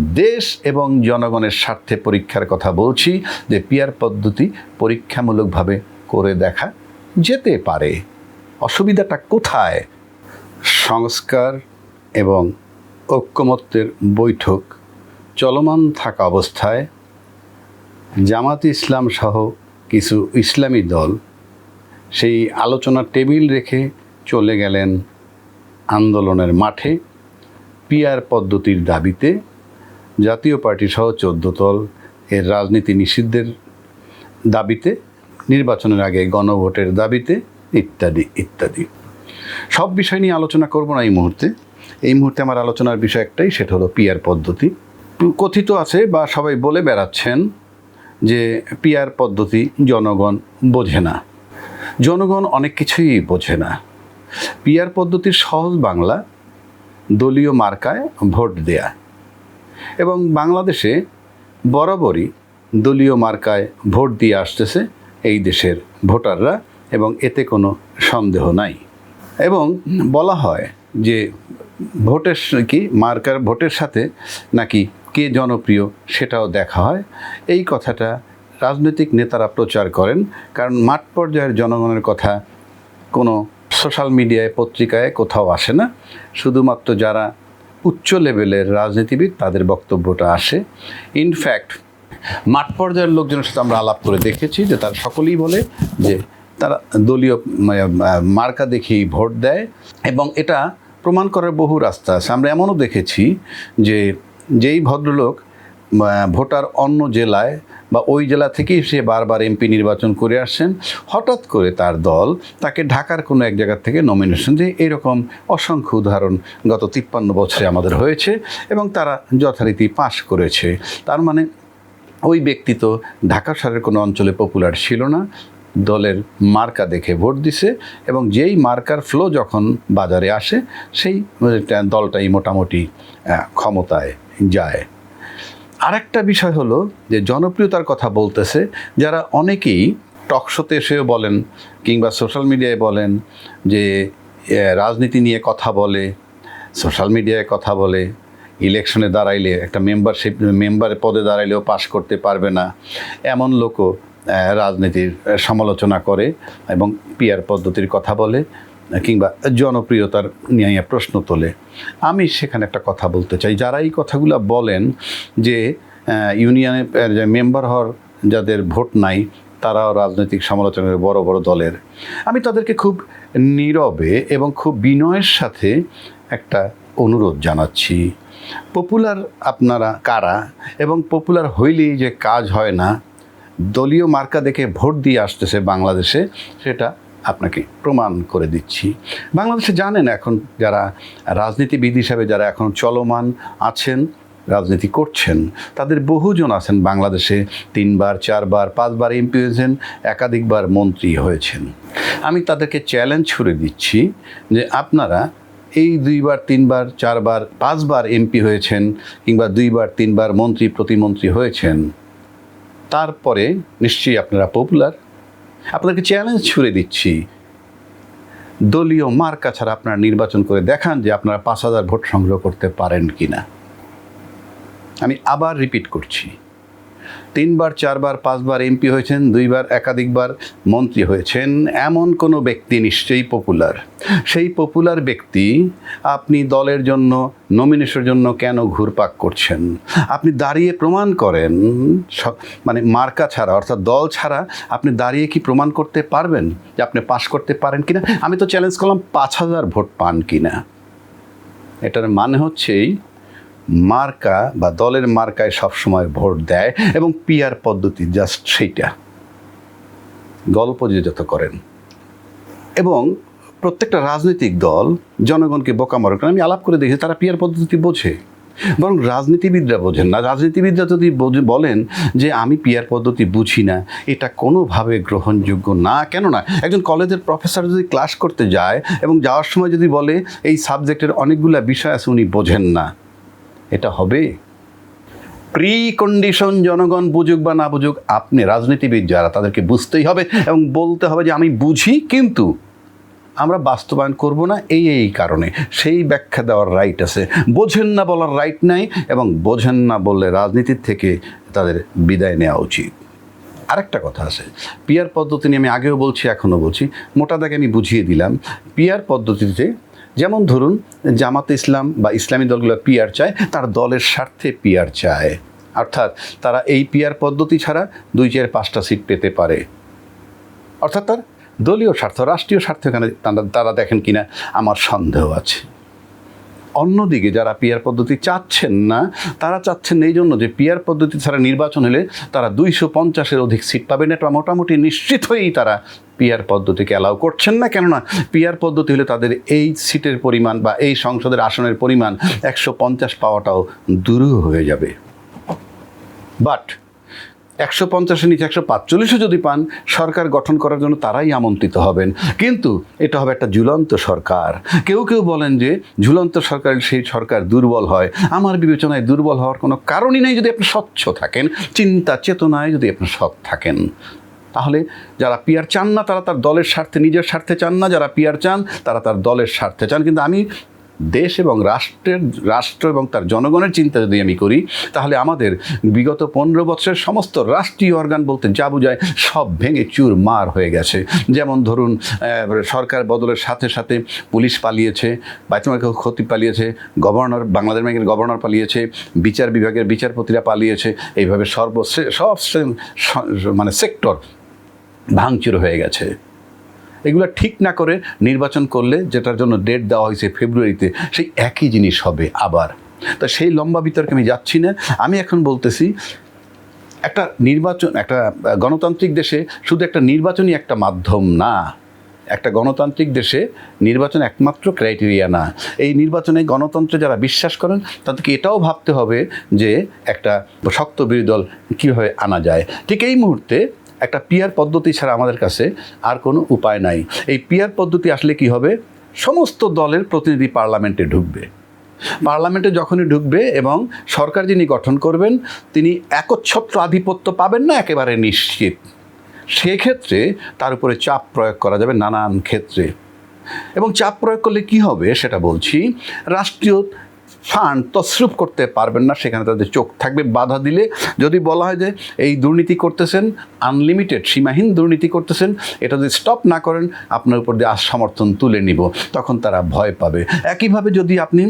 দেশ এবং জনগণের স্বার্থে পরীক্ষার কথা বলছি যে পিয়ার পদ্ধতি পরীক্ষামূলকভাবে করে দেখা যেতে পারে। অসুবিধাটা কোথায়? সংস্কার এবং ঐক্যমত্যের বৈঠক চলমান থাকা অবস্থায় জামাত ইসলাম সহ কিছু ইসলামী দল সেই আলোচনার টেবিল রেখে চলে গেলেন আন্দোলনের মাঠে পিয়ার পদ্ধতির দাবিতে জাতীয় পার্টি সহ চোদ্দ দল এর রাজনীতি নিষিদ্ধের দাবিতে, নির্বাচনের আগে গণভোটের দাবিতে ইত্যাদি ইত্যাদি। সব বিষয় নিয়ে আলোচনা করব না এই মুহূর্তে। এই মুহূর্তে আমার আলোচনার বিষয় একটাই, সেটা হলো পিয়ার পদ্ধতি। কথিত আছে বা সবাই বলে বেড়াচ্ছেন যে পিয়ার পদ্ধতি জনগণ বোঝে না। জনগণ অনেক কিছুই বোঝে না। পিয়ার পদ্ধতির সহজ বাংলা, দলীয় মার্কায় ভোট দেয়া। এবং বাংলাদেশে বরাবরই দলীয় মার্কায় ভোট দিয়ে আসতেছে এই দেশের ভোটাররা এবং এতে কোনো সন্দেহ নাই। এবং বলা হয় যে ভোটের কি মার্কার ভোটের সাথে নাকি কে জনপ্রিয় সেটাও দেখা হয়। এই কথাটা রাজনৈতিক নেতারা প্রচার করেন কারণ মাঠ পর্যায়ের জনগণের কথা কোনো সোশ্যাল মিডিয়ায়, পত্রিকায় কোথাও আসে না। শুধুমাত্র যারা উচ্চ লেভেলের রাজনীতিবিদ, তাদের বক্তব্যটা আসে। ইনফ্যাক্ট মাঠ পর্যায়ের লোকজনের সাথে আমরা আলাপ করে দেখেছি যে তারা সকলেই বলে যে তারা দলীয় মার্কা দেখেই ভোট দেয় এবং এটা প্রমাণ করার বহু রাস্তা আছে। আমরা এমনও দেখেছি যে যেই ভদ্রলোক ভোটার অন্য জেলায় বা ওই জেলা থেকেই সে বারবার এমপি নির্বাচন করে আসছেন। হঠাৎ করে তার দল তাকে ঢাকার কোনো এক জায়গা থেকে নমিনেশন দিয়ে এরকম অসংখ্য উদাহরণ গত তিপ্পান্ন বছরে আমাদের হয়েছে এবং তারা যথারীতি পাশ করেছে। তার মানে ওই ব্যক্তি তো ঢাকা শহরের কোনো অঞ্চলে পপুলার ছিল না, দলের মার্কা দেখে ভোট দিছে এবং যেই মার্কার ফ্লো যখন বাজারে আসে, সেই দলটাই মোটামুটি ক্ষমতায় যায়। আরেকটা বিষয় হলো যে জনপ্রিয়তার কথা বলতেছে, যারা অনেকেই টকশোতে এসেও বলেন কিংবা সোশ্যাল মিডিয়ায় বলেন যে রাজনীতি নিয়ে কথা বলে সোশ্যাল মিডিয়ায় কথা বলে ইলেকশনে দাঁড়াইলে, একটা মেম্বারশিপ মেম্বার পদে দাঁড়াইলেও পাশ করতে পারবে না। এমন লোকও রাজনীতির সমালোচনা করে এবং পিয়ার পদ্ধতির কথা বলে। কিংবা জনপ্রিয়তার নিয়ে প্রশ্ন তোলে। আমি সেখানে একটা কথা বলতে চাই। যারা এই কথাগুলো বলেন যে ইউনিয়নে মেম্বার হওয়ার যাদের ভোট নাই, তারাও রাজনৈতিক সমালোচনার বড় বড় দলের। আমি তাদেরকে খুব নীরবে এবং খুব বিনয়ের সাথে একটা অনুরোধ জানাচ্ছি। পপুলার আপনারা কারা? এবং পপুলার হইলেই যে কাজ হয় না, দলীয় মার্কা দেখে ভোট দিয়ে আসতেছে বাংলাদেশে, সেটা আপনাকে প্রমাণ করে দিচ্ছি। বাংলাদেশে জানেন এখন যারা রাজনীতিবিদ হিসাবে যারা এখন চলমান আছেন, রাজনীতি করছেন, তাদের বহুজন আছেন বাংলাদেশে, তিনবার, চারবার, পাঁচবার এমপি হয়েছেন, একাধিকবার মন্ত্রী হয়েছেন। আমি তাদেরকে চ্যালেঞ্জ ছুড়ে দিচ্ছি যে আপনারা এই দুইবার, তিনবার, চারবার, পাঁচবার এমপি হয়েছেন কিংবা দুইবার, তিনবার মন্ত্রী, প্রতিমন্ত্রী হয়েছেন, তারপরে নিশ্চয়ই আপনারা পপুলার আপনাকে চ্যালেঞ্জ ছুড়ে দিচ্ছি। দলীয় মার্কা ছাড়া আপনারা নির্বাচন করে দেখান যে আপনারা পাঁচ হাজার ভোট সংগ্রহ করতে পারেন কি না আমি আবার রিপিট করছি। তিনবার, চারবার, পাঁচবার এমপি হয়েছেন, দুইবার একাধিকবার মন্ত্রী হয়েছেন। এমন কোনো ব্যক্তি নিশ্চয়ই পপুলার সেই পপুলার ব্যক্তি আপনি দলের জন্য নমিনেশনের জন্য কেন ঘুরপাক করছেন? আপনি দাঁড়িয়ে প্রমাণ করেন মানে মার্কা ছাড়া, অর্থাৎ দল ছাড়া আপনি দাঁড়িয়ে কি প্রমাণ করতে পারবেন যে আপনি পাশ করতে পারেন কিনা? আমি তো চ্যালেঞ্জ করলাম, পাঁচ হাজার ভোট পান কিনা। এটার মানে হচ্ছেই মার্কা বা দলের মার্কায় সবসময় ভোট দেয় এবং পিয়ার পদ্ধতি জাস্ট সেইটা। গল্প যে যত করেন। এবং প্রত্যেকটা রাজনৈতিক দল জনগণকে বোকা করেন আমি আলাপ করে দেখি তারা পিয়ার পদ্ধতি বোঝে। বরং রাজনীতিবিদরা বোঝেন না। রাজনীতিবিদরা যদি বলেন যে আমি পিয়ার পদ্ধতি বুঝি না, এটা কোনোভাবে গ্রহণযোগ্য না। কেননা, একজন কলেজের প্রফেসর যদি ক্লাস করতে যায় এবং যাওয়ার সময় যদি বলে, এই সাবজেক্টের অনেকগুলো বিষয় আছে, উনি বোঝেন না। এটা হবে। প্রি কন্ডিশন জনগণ বুঝুক বা না বুঝুক, আপনি রাজনীতিবিদ যারা, তাদেরকে বুঝতেই হবে এবং বলতে হবে যে, আমি বুঝি, কিন্তু আমরা বাস্তবায়ন করব না এই এই কারণে। সেই ব্যাখ্যা দেওয়ার রাইট আছে। বোঝেন না বলার রাইট নাই এবং বোঝেন না বললে রাজনীতির থেকে তাদের বিদায় নেওয়া উচিত। আরেকটা কথা আছে। পিয়ার পদ্ধতি নিয়ে আমি আগেও বলছি, এখনও বলছি। মোটা দাগে আমি বুঝিয়ে দিলাম। পিয়ার পদ্ধতিতে যেমন ধরুন, জামাত ইসলাম বা ইসলামী দলগুলো পিয়ার চায়, তার দলের স্বার্থে পিয়ার চায়। অর্থাৎ তারা এই পিয়ার পদ্ধতি ছাড়া দুই চার পাঁচটা সিট পেতে পারে। অর্থাৎ তার দলীয় স্বার্থ, রাষ্ট্রীয় স্বার্থ এখানে তারা দেখেন কিনা, আমার সন্দেহ আছে। অন্যদিকে যারা পিয়ার পদ্ধতি চাচ্ছেন না, তারা চাচ্ছেন এই জন্য যে পিয়ার পদ্ধতি ছাড়া নির্বাচন হলে তারা দুইশো পঞ্চাশের অধিক সিট পাবেন। এটা মোটামুটি নিশ্চিত হয়েই তারা পিয়ার পদ্ধতিকে অ্যালাউ করছেন না। কেননা পিয়ার পদ্ধতি হলে তাদের এই সিটের পরিমাণ বা এই সংসদের আসনের পরিমাণ একশো পঞ্চাশ পাওয়াটাও দূরও হয়ে যাবে। বাট একশো পঞ্চাশের নিচে একশো পাঁচচল্লিশও যদি পান, সরকার গঠন করার জন্য তারাই আমন্ত্রিত হবেন। কিন্তু এটা হবে একটা ঝুলন্ত সরকার। কেউ কেউ বলেন যে ঝুলন্ত সরকারের সেই সরকার দুর্বল হয়। আমার বিবেচনায় দুর্বল হওয়ার কোনো কারণই নেই যদি আপনি স্বচ্ছ থাকেন। চিন্তা, চেতনায় যদি আপনি সৎ থাকেন। তাহলে যারা পিয়ার চান না, তারা তার দলের স্বার্থে, নিজের স্বার্থে চান না। যারা পিয়ার চান, তারা তার দলের স্বার্থে চান। কিন্তু আমি দেশ এবং রাষ্ট্রের, রাষ্ট্র এবং তার জনগণের চিন্তা যদি আমি করি, তাহলে আমাদের বিগত পনেরো বছরের সমস্ত রাষ্ট্রীয় অর্গান বলতে যা বোঝায়, সব ভেঙে চুর মার হয়ে গেছে। যেমন ধরুন সরকার বদলের সাথে সাথে পুলিশ পালিয়েছে বাইতুমার ক্ষতি পালিয়েছে, গভর্নর, বাংলাদেশ ব্যাংকের গভর্নর পালিয়েছে, বিচার বিভাগের বিচারপতিরা পালিয়েছে, এইভাবে সর্ব সব মানে সেক্টর ভাঙচুর হয়ে গেছে। এগুলো ঠিক না করে নির্বাচন করলে যেটার জন্য ডেট দেওয়া হয়েছে ফেব্রুয়ারিতে সেই একই জিনিস হবে আবার। তা সেই লম্বা বিতর্কে আমি যাচ্ছি না। আমি এখন বলতেছি, একটা নির্বাচন, একটা গণতান্ত্রিক দেশে শুধু একটা নির্বাচনই একটা মাধ্যম না। একটা গণতান্ত্রিক দেশে নির্বাচন একমাত্র ক্রাইটেরিয়া না। এই নির্বাচনে গণতন্ত্রে যারা বিশ্বাস করেন, তাদেরকে এটাও ভাবতে হবে যে একটা শক্ত বিরোধী দল কীভাবে আনা যায়। ঠিক এই মুহূর্তে একটা পিয়ার পদ্ধতি ছাড়া আমাদের কাছে আর কোনো উপায় নাই। এই পিয়ার পদ্ধতি আসলে কি হবে? সমস্ত দলের প্রতিনিধি পার্লামেন্টে ঢুকবে। পার্লামেন্টে যখনই ঢুকবে এবং সরকার যিনি গঠন করবেন, তিনি একচ্ছত্র আধিপত্য পাবেন না একেবারে নিশ্চিত। সেক্ষেত্রে তার উপরে চাপ প্রয়োগ করা যাবে নানান ক্ষেত্রে। এবং চাপ প্রয়োগ করলে কি হবে সেটা বলছি, রাষ্ট্রীয় ফান্ড তসরুপ করতে পারবেন না, সেখানে তাদের চোখ থাকবে বাধা দিলে। যদি বলা হয় যে এই দুর্নীতি করতেছেন আনলিমিটেড সীমাহীন দুর্নীতি করতেছেন, এটা যদি স্টপ না করেন, আপনার উপর দিয়ে আর সমর্থন তুলে নিব, তখন তারা ভয় পাবে। একইভাবে যদি আপনি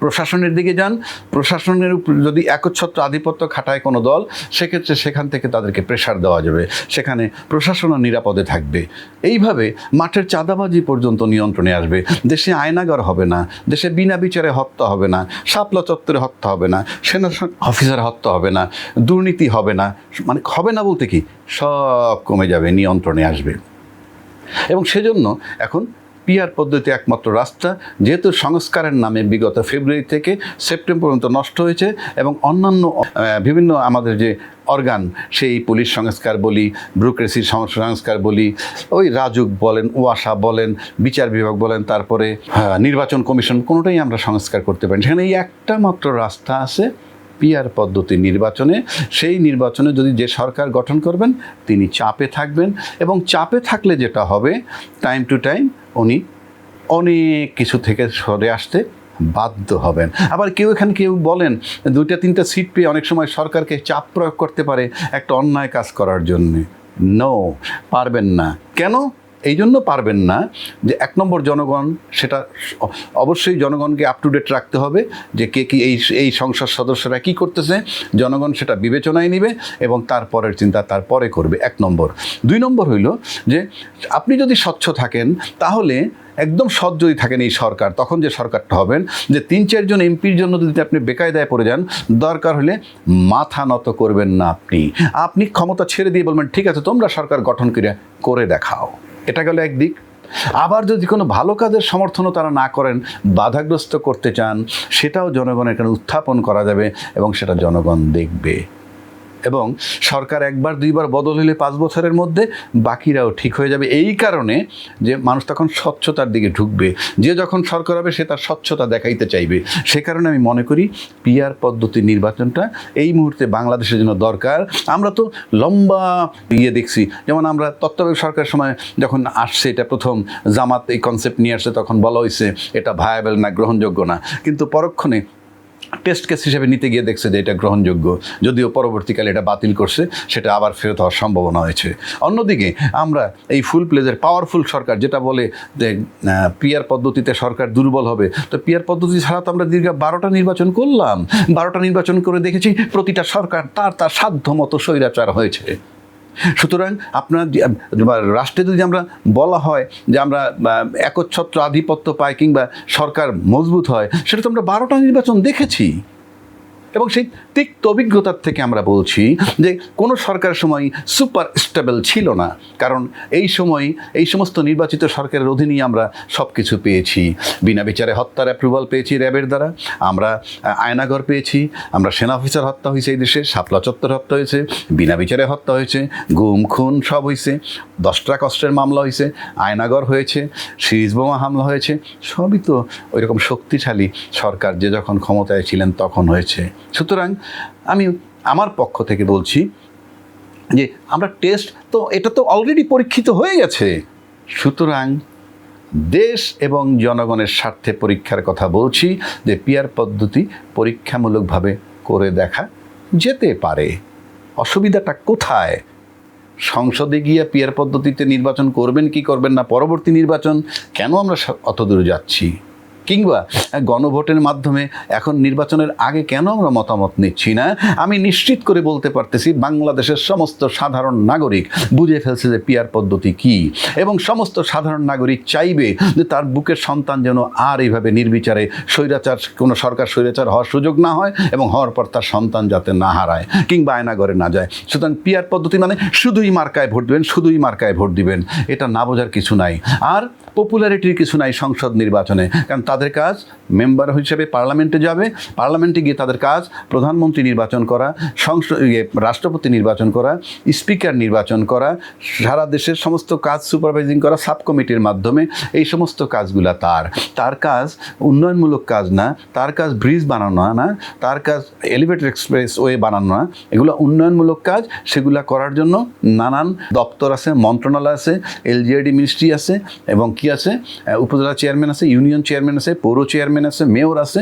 প্রশাসনের দিকে যান। প্রশাসনের উপর যদি একচ্ছত্র আধিপত্য খাটায় কোনো দল, সেক্ষেত্রে সেখান থেকে তাদেরকে প্রেশার দেওয়া যাবে। সেখানে প্রশাসনও নিরাপদে থাকবে। এইভাবে মাঠের চাঁদাবাজি পর্যন্ত নিয়ন্ত্রণে আসবে। দেশে আয়নাগর হবে না। দেশে বিনা বিচারে হত্যা হবে না। শাপলা চত্বরে হত্যা হবে না। সেনা অফিসার হত্যা হবে না। দুর্নীতি হবে না। মানে হবে না বলতে কি? সব কমে যাবে, নিয়ন্ত্রণে আসবে। এবং সেজন্য এখন পিআর পদ্ধতি একমাত্র রাস্তা যেহেতু সংস্কারের নামে বিগত ফেব্রুয়ারি থেকে সেপ্টেম্বর পর্যন্ত নষ্ট হয়েছে এবং অন্যান্য বিভিন্ন আমাদের যে অর্গান, সেই পুলিশ সংস্কার বলি ব্রুক্রেসির সংস্কার বলি, ওই রাজুক বলেন, ওয়াসা বলেন, বিচার বিভাগ বলেন, তারপরে নির্বাচন কমিশন, কোনোটাই আমরা সংস্কার করতে পারি। সেখানে এই একটা মাত্র রাস্তা আছে পিয়ার পদ্ধতি নির্বাচনে, সেই নির্বাচনে যদি যে সরকার গঠন করবেন, তিনি চাপে থাকবেন এবং চাপে থাকলে যেটা হবে টাইম টু টাইম উনি অনেক কিছু থেকে সরে আসতে বাধ্য হবেন। আবার কেউ এখানে কেউ বলেন, দুইটা, তিনটা সিট পেয়ে অনেক সময় সরকারকে চাপ প্রয়োগ করতে পারে একটা অন্যায় কাজ করার জন্যে। নো পারবেন না। কেন? এই জন্য পারবেন না যে এক নম্বর জনগণ সেটা অবশ্যই জনগণকে আপ টু ডেট রাখতে হবে যে কে কি এই এই সংসদ সদস্যরা কি করতেছে, জনগণ সেটা বিবেচনায় নেবে এবং তারপরের চিন্তা তারপরে করবে, এক নম্বর। দুই নম্বর হইল যে আপনি যদি স্বচ্ছ থাকেন, তাহলে একদম সৎ যদি থাকেন এই সরকার, তখন যে সরকারটা হবেন, যে তিন চারজন এমপির জন্য যদি আপনি বেকায়দায় পড়ে যান, দরকার হলে মাথা নত করবেন না আপনি। আপনি ক্ষমতা ছেড়ে দিয়ে বলবেন, ঠিক আছে, তোমরা সরকার গঠন করে করে দেখাও। এটা গেল একদিক আবার যদি কোনো ভালো কাজের সমর্থনও তারা না করেন, বাধাগ্রস্ত করতে চান, সেটাও জনগণের এখানে উত্থাপন করা যাবে এবং সেটা জনগণ দেখবে। এবং সরকার একবার দুইবার বদল হলে পাঁচ বছরের মধ্যে বাকিরাও ঠিক হয়ে যাবে। এই কারণে যে মানুষ তখন স্বচ্ছতার দিকে ঢুকবে, যে যখন সরকার হবে সে তার স্বচ্ছতা দেখাইতে চাইবে। সে কারণে আমি মনে করি পিয়ার পদ্ধতির নির্বাচনটা এই মুহূর্তে বাংলাদেশের জন্য দরকার। আমরা তো লম্বা ইয়ে দেখছি, যেমন আমরা তত্ত্বাবধায়ক সরকারের সময় যখন আসছে এটা প্রথম, জামাত এই কনসেপ্ট নিয়ে আসছে তখন বলা হয়েছে এটা ভায়াবেল না, গ্রহণযোগ্য না। কিন্তু পরক্ষণে টেস্ট কেস হিসেবে নিতে গিয়ে দেখছে যে এটা গ্রহণযোগ্য, যদিও পরবর্তীকালে এটা বাতিল করছে, সেটা আবার ফেরত হওয়ার সম্ভাবনা হয়েছে। অন্যদিকে আমরা এই ফুল প্লেজের পাওয়ারফুল সরকার যেটা বলে যে পিয়ার পদ্ধতিতে সরকার দুর্বল হবে, তো পিয়ার পদ্ধতি ছাড়া তো আমরা দীর্ঘ বারোটা নির্বাচন করলাম। বারোটা নির্বাচন করে দেখেছি প্রতিটা সরকার তার তার সাধ্য মতো স্বৈরাচার হয়েছে। সুতরাং আপনার রাষ্ট্রে যদি আমরা বলা হয় যে আমরা একচ্ছত্র আধিপত্য পাই কিংবা সরকার মজবুত হয়, সেটা তো আমরা বারোটা নির্বাচন দেখেছি। এবং সেই তিক্ত অভিজ্ঞতার থেকে আমরা বলছি যে কোনো সরকার সময় সুপার স্টেবল ছিল না। কারণ এই সময় এই সমস্ত নির্বাচিত সরকারের অধীনেই আমরা সব কিছু পেয়েছি। বিনা বিচারে হত্যার অ্যাপ্রুভাল পেয়েছি র্যাবের দ্বারা। আমরা আয়নাঘর পেয়েছি। আমরা সেনা অফিসার হত্যা হয়েছে এই দেশে, শাপলা চত্বর হত্যা হয়েছে, বিনা বিচারে হত্যা হয়েছে, গুম, খুন সব হয়েছে, দশটা কষ্টের মামলা হয়েছে, আয়নাগর হয়েছে, সিরিজ বোমা হামলা হয়েছে, সবই তো ওই রকম শক্তিশালী সরকার যে যখন ক্ষমতায় ছিলেন তখন হয়েছে। সুতরাং আমি আমার পক্ষ থেকে বলছি যে আমরা টেস্ট তো এটা তো অলরেডি পরীক্ষিত হয়ে গেছে। সুতরাং দেশ এবং জনগণের স্বার্থে পরীক্ষার কথা বলছি যে পিয়ার পদ্ধতি পরীক্ষামূলকভাবে করে দেখা যেতে পারে। অসুবিধাটা কোথায়? সংসদে গিয়ে পিয়ার পদ্ধতিতে নির্বাচন করবেন কি করবেন না? পরবর্তী নির্বাচন কেন আমরা অত দূরে যাচ্ছি? কিংবা গণভোটের মাধ্যমে এখন নির্বাচনের আগে কেন আমরা মতামত নিচ্ছি না? আমি নিশ্চিত করে বলতে পারতেছি বাংলাদেশের সমস্ত সাধারণ নাগরিক বুঝে ফেলছে যে পিয়ার পদ্ধতি কি এবং সমস্ত সাধারণ নাগরিক চাইবে যে তার বুকের সন্তান যেন আর এইভাবে নির্বিচারে স্বৈরাচার, কোনো সরকার স্বৈরাচার হওয়ার সুযোগ না হয় এবং হওয়ার পর তার সন্তান যাতে না হারায় কিংবা আয়নাগরে না যায়। সুতরাং পিয়ার পদ্ধতি মানে শুধুই মার্কায় ভোট দিবেন, শুধুই মার্কায় ভোট দিবেন। এটা না বোঝার কিছু নাই। আর পপুলারিটির কিছু নাই সংসদ নির্বাচনে। কারণ তাদের কাজ মেম্বার হিসেবে পার্লামেন্টে যাবে পার্লামেন্টে গিয়ে তাদের কাজ প্রধানমন্ত্রী নির্বাচন করা সংসদ ইয়ে, রাষ্ট্রপতি নির্বাচন করা স্পিকার নির্বাচন করা সারা দেশের সমস্ত কাজ সুপারভাইজিং করা সাব কমিটির মাধ্যমে এই সমস্ত কাজগুলা তার। তার কাজ উন্নয়নমূলক কাজ না তার কাজ ব্রিজ বানানো না তার কাজ এলিভেটেড এক্সপ্রেস ওয়ে বানানো না এগুলো উন্নয়নমূলক কাজ সেগুলা করার জন্য নানান দপ্তর আছে মন্ত্রণালয় আছে এলজিআইডি মিনিস্ট্রি আছে এবং কি আছে? উপজেলা চেয়ারম্যান আছে ইউনিয়ন চেয়ারম্যান আছে, পৌর চেয়ারম্যান আছে মেয়র আছে,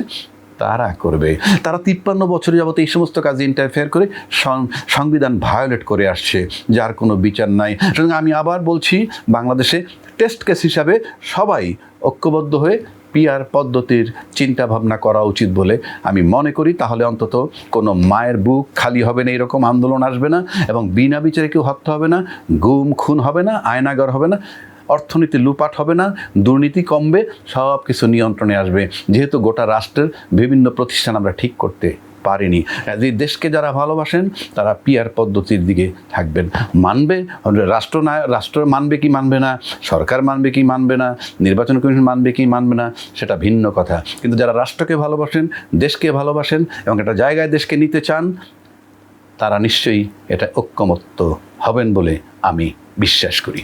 তারা করবে। তারা তিপ্পান্ন বছর যাবত এই সমস্ত কাজে ইন্টারফেয়ার করে সংবিধান ভায়োলেট করে আসছে, যার কোনো বিচার নাই। সুতরাং আমি আবার বলছি, বাংলাদেশে টেস্ট কেস হিসাবে সবাই ঐক্যবদ্ধ হয়ে পিয়ার পদ্ধতির চিন্তা ভাবনা করা উচিত বলে আমি মনে করি। তাহলে অন্তত কোনো মায়ের বুক খালি হবে না, এরকম আন্দোলন আসবে না এবং বিনা বিচারে কেউ হত্যা হবে না, গুম খুন হবে না, আয়নাগর হবে না। অর্থনীতি লুপাট হবে না, দুর্নীতি কমবে সব কিছু নিয়ন্ত্রণে আসবে। যেহেতু গোটা রাষ্ট্রের বিভিন্ন প্রতিষ্ঠান আমরা ঠিক করতে পারিনি। যে দেশকে যারা ভালোবাসেন, তারা পিয়ার পদ্ধতির দিকে থাকবেন। মানবে, রাষ্ট্র না, রাষ্ট্র মানবে কি মানবে না, সরকার মানবে কি মানবে না, নির্বাচন কমিশন মানবে কি মানবে না, সেটা ভিন্ন কথা। কিন্তু যারা রাষ্ট্রকে ভালোবাসেন, দেশকে ভালোবাসেন এবং একটা জায়গায় দেশকে নিতে চান, তারা নিশ্চয়ই এটা ঐক্যমত্য হবেন বলে আমি বিশ্বাস করি।